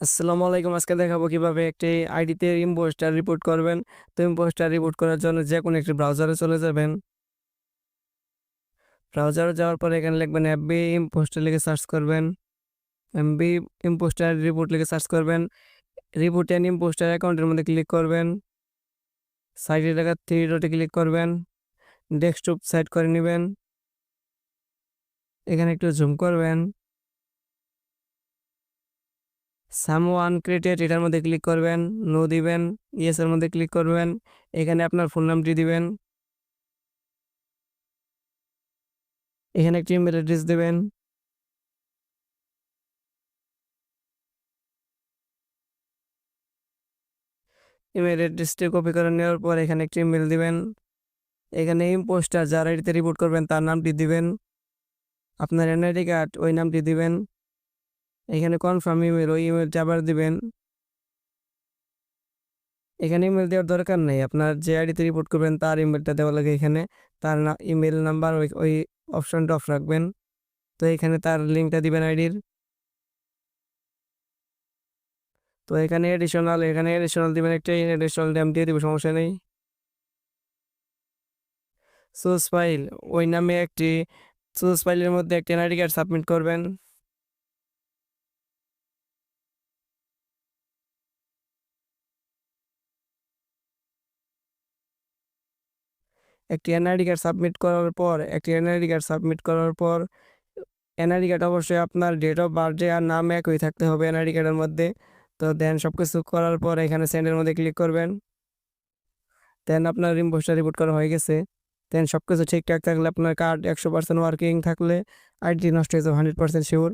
আসসালামু আলাইকুম। আজকে দেখাবো কীভাবে একটি আইডিতে ইম্পোস্টার রিপোর্ট করবেন। তো ইম্পোস্টার রিপোর্ট করার জন্য যে কোনো একটি ব্রাউজারে চলে যাবেন। ব্রাউজারে যাওয়ার পরে এখানে লিখবেন এফবি ইম্পোস্টার লিখে সার্চ করবেন। এমবি ইম্পোস্টার রিপোর্ট লিখে সার্চ করবেন। রিপোর্ট অ্যান্ড ইম্পোস্টার অ্যাকাউন্টের মধ্যে ক্লিক করবেন। সাইডে টাকা থ্রি ডটে ক্লিক করবেন। ডেস্কটপ সেট করে নেবেন। এখানে একটু জুম করবেন। সাম ওয়ান ক্রিয়েটেড এটার মধ্যে ক্লিক করবেন নো দিবেন ইয়েস এর মধ্যে ক্লিক করবেন, এখানে আপনার ফোন নামটি দিবেন। এখানে একটি ইমেল অ্যাড্রেস দেবেন। ইমেল অ্যাড্রেসটি কপি করে নেওয়ার পর এখানে একটি ইমেল দিবেন। এখানে ইম্পোস্টার যারা এটিতে রিপোর্ট করবেন তার নামটি দিবেন। আপনার এনআইডি কার্ড ওই নামটি দিবেন। এখানে কনফার্ম ইমেল ওই ইমেলটা আবার দিবেন। এখানে ইমেল দেওয়ার দরকার নেই। আপনার যে আইডিতে রিপোর্ট করবেন, তার ইমেলটা দেওয়া লাগে এখানে। তার ইমেল নাম্বার ওই ওই অপশনটা অফ রাখবেন। তো এখানে তার লিঙ্কটা দিবেন আইডির তো এখানে এডিশনাল এখানে এডিশনাল দিবেন একটা এডিশনাল ড্যাম দিয়ে দিব, সমস্যা নেই। সোর্স ফাইল ওই নামে একটি সোর্স ফাইলের মধ্যে একটি এনআইডি কার্ড সাবমিট করবেন। একটি এনআইডি কার্ড সাবমিট করার পর একটি এনআইডি কার্ড সাবমিট করার পর এনআইডি কার্ড অবশ্যই আপনার ডেট অফ বার্থডে আর নাম একই থাকতে হবে এনআইডি কার্ডের মধ্যে তো দেন সব কিছু করার পর এখানে সেন্ডের মধ্যে ক্লিক করবেন দেন আপনার ইম্পোস্টার রিপোর্ট করা হয়ে গেছে দেন সব কিছু ঠিকঠাক থাকলে আপনার কার্ড একশো পার্সেন্ট ওয়ার্কিং থাকলে আইডি নষ্ট হয়ে যাবে হান্ড্রেড পার্সেন্ট শিওর